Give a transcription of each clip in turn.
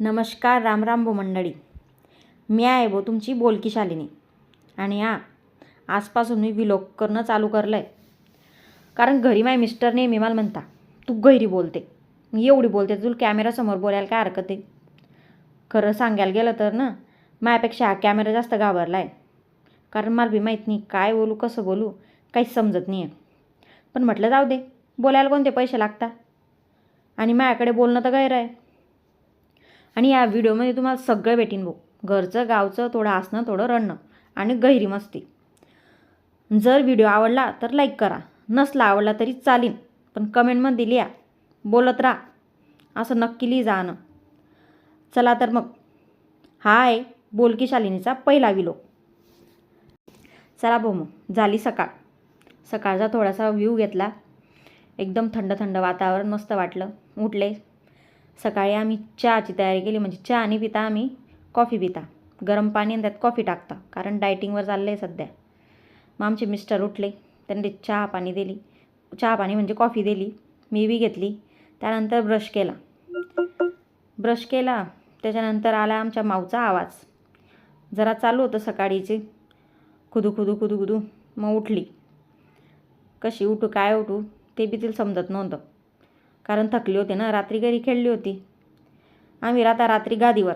नमस्कार राम भो मंडळी. मी आहे भो तुमची बोलकी शालिनी. आणि हा आजपासून मी विलोक करणं चालू करलं आहे कारण घरी माय मिस्टर नेहमी मला म्हणता तू गैरी बोलते. मी एवढी बोलते तुला कॅमेरासमोर बोलायला काय हरकत आहे? खरं सांगायला गेलं तर ना माझ्यापेक्षा हा कॅमेरा जास्त घाबरला आहे कारण मला बी माहीत नाही काय बोलू कसं बोलू काहीच समजत नाही आहे पण म्हटलं जाऊ दे बोलायला कोणते पैसे लागतात? आणि माझ्याकडे बोलणं तर गैर आहे. आणि या व्हिडिओमध्ये तुम्हाला सगळं भेटीन भाऊ. घरचं गावचं थोडं हसणं थोडं रडणं आणि गहिरी मस्ती. जर व्हिडिओ आवडला तर लाईक करा. नसला आवडला तरी चालीन पण कमेंटमध्ये लिहा. बोलत राहा. असं नक्की लिही जाणं. चला तर मग. हा आहे बोलकी शालिनीचा पहिला विलो चला भाऊ मग. झाली सकाळ. सकाळचा थोडासा व्ह्यू घेतला. एकदम थंड थंड वातावरण मस्त वाटलं. उठले. सकाळी आम्ही चहाची तयारी केली. म्हणजे चहा आणि पिता आम्ही कॉफी पिता. गरम पाणी आणि त्यात कॉफी टाकता. कारण डायटिंगवर चाललं आहे सध्या. मग आमचे मिस्टर उठले. त्यांनी चहा पाणी दिली. चहा पाणी म्हणजे कॉफी दिली. मी बी घेतली. त्यानंतर ब्रश केला. ब्रश केला. त्याच्यानंतर आला आमच्या माऊचा आवाज. जरा चालू होतं सकाळीचे. खुदू खुदू खुदू खुदू. मग उठली. कशी? उठू काय उठू? ते बी तिला समजत नव्हतं. कारण थकली होती ना रात्री घरी खेळली होती. आम्ही राहता रात्री गादीवर.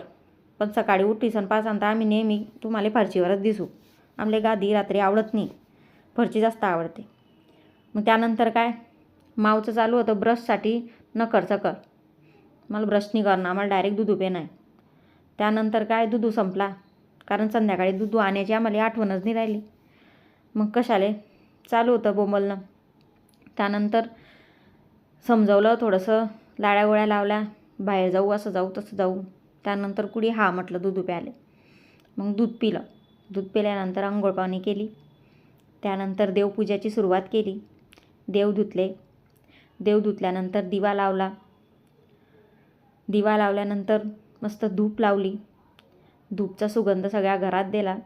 पण सकाळी उठी सण पाच आणता आम्ही नेहमी तुम्हाला फरशीवरच दिसू. आमले गादी रात्री आवडत नाही. फरची जास्त आवडते. मग त्यानंतर काय? मावचं चालू होतं ब्रशसाठी. नकर चकर. मला ब्रश नाही करणं आम्हाला डायरेक्ट दुधू पेन आहे त्यानंतर काय? दुधू संपला. कारण संध्याकाळी दुधू आणायची आम्हाला आठवणच नाही राहिली. मग कशाले? चालू होतं बोंबलणं त्यानंतर समजवलं थोडंसं लाड्या गोळ्या लावल्या. बाहेर जाऊ असं जाऊ तसं जाऊ. त्यानंतर कुणी हा म्हटलं दूध प्याले मग दूध पिलं. दूध पिल्यानंतर आंघोळ पाणी केली. त्यानंतर देवपूजाची सुरुवात केली. देव धुतले. देव धुतल्यानंतर दिवा लावला. दिवा लावल्यानंतर मस्त धूप लावली. धूपचा सुगंध सगळ्या घरात दिला.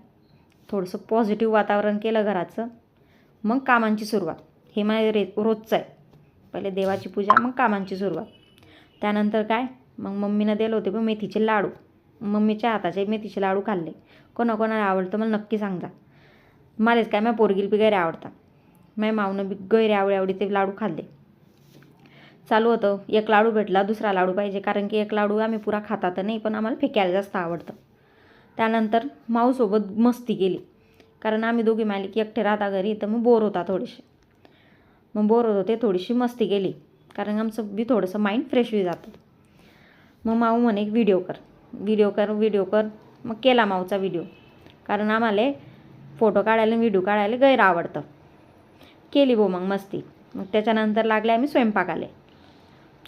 थोडंसं पॉझिटिव्ह वातावरण केलं घराचं. मग कामांची सुरुवात. हे माझे रे रोजचं आहे. पहिले देवाची पूजा मग कामांची सुरुवात. त्यानंतर काय? मग मम्मीनं दिले होते पण मेथीचे लाडू. मम्मीच्या हाताचे मेथीचे लाडू खाल्ले. कोणाकोणाला आवडतं मला नक्की सांगा मलाच काय मग पोरगील बी गैरे आवडतात. माझ्या मावनं बी गैरे आवडी आवडी ते लाडू खाल्ले. चालू होतं. एक लाडू भेटला दुसरा लाडू पाहिजे. कारण की एक लाडू आम्ही पुरा खाता तर नाही पण आम्हाला फेकायला जास्त आवडतं. त्यानंतर माऊसोबत मस्ती केली. कारण आम्ही दोघी मालिक एकटे राहता घरी तर मग बोर होता थोडेसे. मग बोर होत होते थोडीशी मस्ती केली. कारण आमचं बी थोडंसं माइंड फ्रेश होई जातं. मग माऊ म्हणे एक व्हिडिओ कर. व्हिडिओ कर व्हिडिओ कर. मग केला माऊचा व्हिडिओ कारण आम्हाला फोटो काढायला व्हिडिओ काढायला गैर आवडतं. केली बो मग मस्ती. मग त्याच्यानंतर लागले आम्ही स्वयंपाकाले.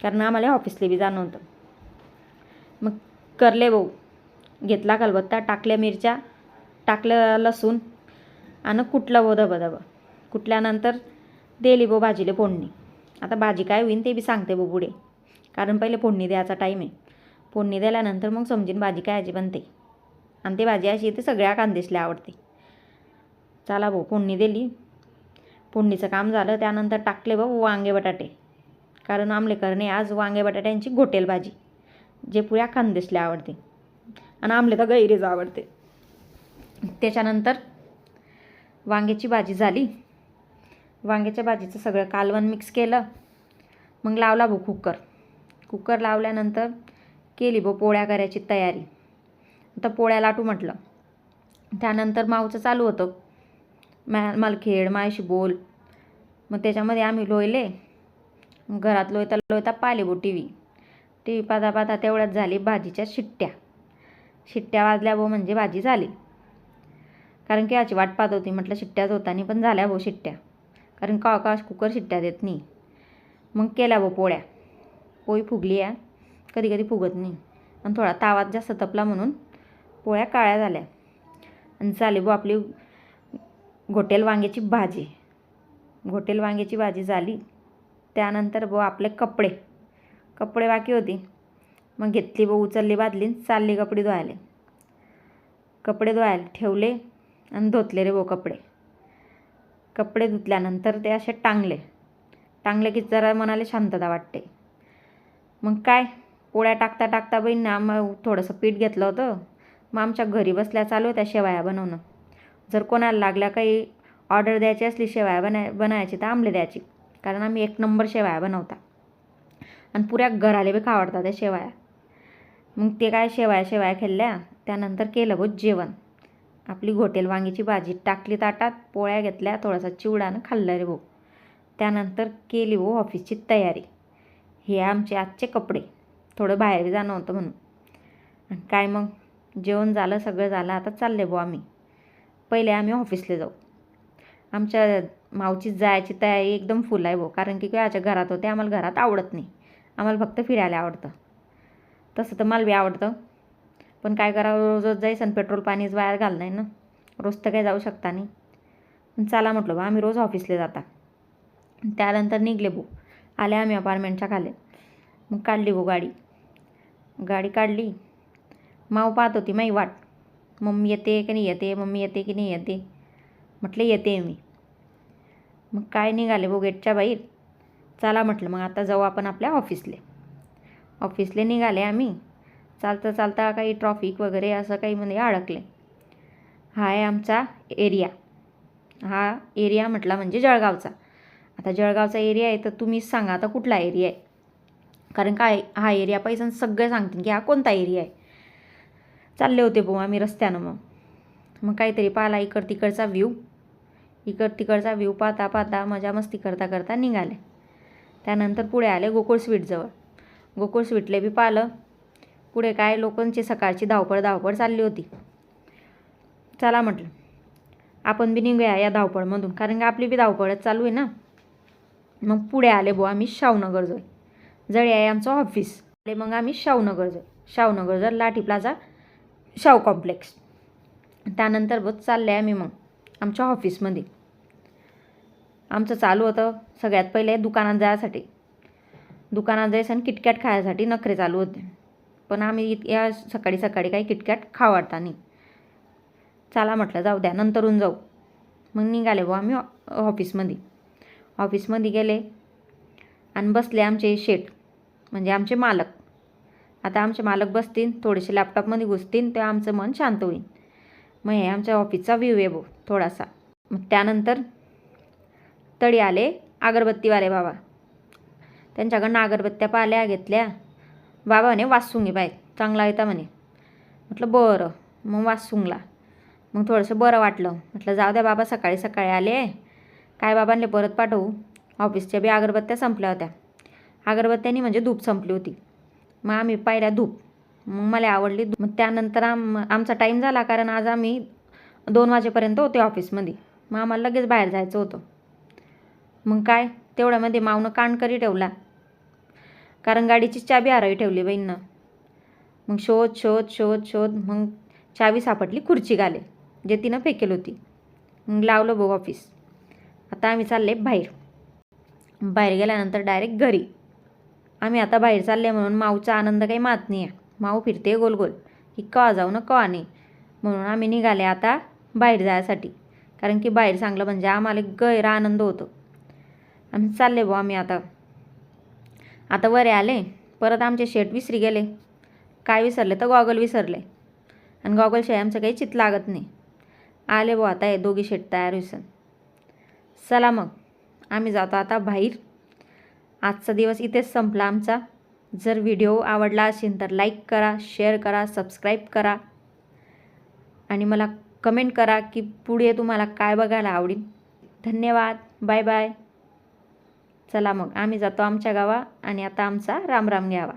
कारण आम्हाला ऑफिसले बी जाणं होतं. मग करले भाऊ घेतला कलबत्ता टाकल्या मिरच्या टाकलं लसूण आणि कुटलं बो धबं कुठल्यानंतर कुटल्यानंतर दिली बो भाजीले फोडणी. आता भाजी काय होईन ते बी सांगते बो पुढे. कारण पहिले फोडणी द्यायचा टाईम आहे. फोडणी दिल्यानंतर मग समजीन भाजी काय याची बनते. आणि ते भाजी अशी ते सगळ्या कांदेसल्या आवडते. चला भाऊ फोडणी दिली. फोडणीचं काम झालं त्यानंतर टाकले भाऊ वांगे बटाटे. कारण आमलेकरने आज वांगे बटाट्यांची घोटेल भाजी जे पुऱ्या खानदेशले आवडते. आणि आमले तर गैरेज आवडते. त्याच्यानंतर वांग्याची भाजी झाली. वांग्याच्या भाजीचं सगळं कालवण मिक्स केलं. मग लावला भाऊ कुकर. कुकर लावल्यानंतर केली भाऊ पोळ्या करायची तयारी. आता पोळ्या लाटू म्हटलं. त्यानंतर माऊचं चालू होतं. मॅ मालखेड मायशी बोल. मग त्याच्यामध्ये आम्ही लोयले. घरात लोयता लोयता पाहिले बो टी व्ही टी व्ही पाहता पाहता तेवढ्यात झाली भाजीच्या शिट्ट्या. शिट्ट्या वाजल्या भाऊ म्हणजे भाजी झाली. कारण की याची वाट पाहत होती. म्हटलं शिट्ट्याच होतानी पण झाल्या भाऊ शिट्ट्या. कारण का आकाश कुकर शिट्ट्या देत नाही. मग केल्या व पोळ्या. पोळी फुगली आहे कधी कधी फुगत नाही. आणि थोडा तावात जास्त तपला म्हणून पोळ्या काळ्या झाल्या. आणि झाली भाऊ आपली घोटेल वांग्याची भाजी. घोटेल वांग्याची भाजी झाली. त्यानंतर भाऊ आपले कपडे. कपडे बाकी होती. मग घेतली भाऊ उचलली बादली चालली कपडे धुवायला. कपडे धुवायला ठेवले आणि धुतले रे भाऊ कपडे. कपडे धुतल्यानंतर ते असे टांगले. टांगले की जरा मनाला शांतता वाटते. मग काय? पोळ्या टाकता टाकता बहीण मग थोडंसं पीठ घेतलं होतं. मग आमच्या घरी बसल्या चालू होत्या शेवाया बनवणं. जर कोणाला लागल्या काही ऑर्डर द्यायची असली शेवाया बनाय बनायची तर आमले द्यायची. कारण आम्ही एक नंबर शेवाया बनवता. आणि पुऱ्या घराले बी खावडतात त्या शेवाया. मग ते काय शेवाया शेवाया खेळल्या. त्यानंतर केलं बघ जेवण. आपली घोटेल वांगीची भाजी टाकली ताटात पोळ्या घेतल्या थोडासा चिवडानं खाल्लं रे भाऊ. त्यानंतर केली भाऊ ऑफिसची तयारी. हे आमचे आजचे कपडे. थोडं बाहेर जाणं होतं म्हणून. आणि काय मग? जेवण झालं सगळं झालं आता चालले भाऊ आम्ही. पहिले आम्ही ऑफिसला जाऊ. आमच्या मावची जायची तयारी एकदम फुल आहे भाऊ. कारण की आजच्या घरात होते आम्हाला घरात आवडत नाही. आम्हाला फक्त फिरायला आवडतं. तसं तर मला बी आवडतं. पण काय करावं? रोज जाईस आणि पेट्रोल पाणीच बाहेर घाल नाही ना. रोज तर काही जाऊ शकता नाही. पण चला म्हटलं बा आम्ही रोज ऑफिसला जाता. त्यानंतर निघले भाऊ. आले आम्ही अपार्टमेंटच्या खाली. मग काढली भाऊ गाडी. गाडी काढली. माव पाहत होती माई वाट. मम्मी येते की नाही येते? मम्मी येते की नाही येते? म्हटलं येते मी. मग काय निघाले बो गेटच्या बाहेर? चला म्हटलं मग आता जाऊ आपण आपल्या ऑफिसले. ऑफिसले निघाले आम्ही. चालता चालता काही ट्रॉफिक वगैरे असं काही म्हणजे अडकले. हा आहे आमचा एरिया हा एरिया म्हटला म्हणजे जळगावचा. आता जळगावचा एरिया आहे तर तुम्हीच सांगा आता कुठला एरिया आहे? कारण काय हा एरिया पैसा सगळं सांगतील की हा कोणता एरिया आहे? चालले होते भाऊ आम्ही रस्त्यानं मग. मग काहीतरी पाहिला इकड तिकडचा व्ह्यू इकड तिकडचा व्ह्यू पाहता पाहता मजा मस्ती करता करता निघाले. त्यानंतर पुढे आले गोकुळ स्वीटजवळ गोकुळ स्वीटले बी पाहिलं. पुढे काय लोकांची सकाळची धावपळ धावपळ चालली होती. चला म्हटलं आपण बी निघूया या धावपळमधून कारण की आपली बी धावपळच चालू आहे ना. मग पुढे आले बुवा आम्ही शाहूनगर जोय जळी आहे आमचं ऑफिस आले मग आम्ही शाहूनगर जोय शाहूनगर जर लाठी प्लाझा शाहू कॉम्प्लेक्स त्यानंतर बघ चालले आम्ही मग आमच्या ऑफिसमध्ये आमचं चालू होतं सगळ्यात पहिले दुकानात जायसाठी. दुकानात जायचं आणि किटकॅट खायसाठी नखरे चालू होते. पण आम्ही या सकाळी सकाळी काही किटकॅट खाऊ नाही. चला म्हटलं जाऊ द्या नंतरून जाऊ. मग निघाले बुवा आम्ही ऑफिसमध्ये. ऑफिसमध्ये गेले आणि बसले आमचे शेट म्हणजे आमचे मालक. आता आमचे मालक बसतील थोडेसे लॅपटॉपमध्ये घुसतील तेव्हा आमचं मन शांत होईल. मग हे आमच्या ऑफिसचा व्ह्यू आहे भाऊ थोडासा. मग त्यानंतर तळी आले अगरबत्तीवाले बाबा. त्यांच्याकडनं अगरबत्त्या पाल्या घेतल्या. बाबा म्हणे वासूंगी बाय चांगला येता म्हणे. म्हटलं बरं. मग वासूंगला मग थोडंसं बरं वाटलं. म्हटलं जाऊ द्या बाबा सकाळी सकाळी आले. काय बाबांले परत पाठवू? ऑफिसच्या बी अगरबत्त्या संपल्या होत्या. अगरबत्त्यांनी म्हणजे धूप संपली होती. मग आम्ही पाहिल्या धूप. मग मला आवडली मग त्यानंतर आम आमचा टाईम झाला कारण आज आम्ही दोन वाजेपर्यंत होते ऑफिसमध्ये. मग आम्हाला लगेच बाहेर जायचं होतं. मग काय? तेवढ्यामध्ये मावनं कान करी ठेवला. कारण गाडीची चाबी आरावी ठेवली बहिणनं. मग शोध शोध शोध शोध मग चावी सापडली खुर्ची गाले. जे तिनं फेकेल होती. मग लावलं भाऊ ऑफिस. आता आम्ही चालले बाहेर. बाहेर गेल्यानंतर डायरेक्ट घरी. आम्ही आता बाहेर चालले म्हणून माऊचा आनंद काही मात नाही आहे माऊ फिरते गोल गोल की कवा जाऊ ना कवा नाही. म्हणून आम्ही निघाले आता बाहेर जायसाठी. कारण की बाहेर चांगलं म्हणजे आम्हाला गैर आनंद होतो. आम्ही चालले भाऊ आम्ही आता. आता वरे आले. परत आमचे शेट विसरी गेले. काय विसरले तर गॉगल विसरले. आणि गॉगलशिवाय आमचं काही चित लागत नाही. आले बो आता हे दोघी शेट तयार होईसन. चला मग. आम्ही जातो आता बाहेर. आजचा दिवस इथेच संपला आमचा. जर व्हिडिओ आवडला असेल तर लाईक करा शेअर करा सबस्क्राईब करा. आणि मला कमेंट करा की पुढे तुम्हाला काय बघायला आवडेल. धन्यवाद. Bye bye. चला मग. आम्ही जातो आमच्या गावा आणि आता आमचा राम राम घ्यावा.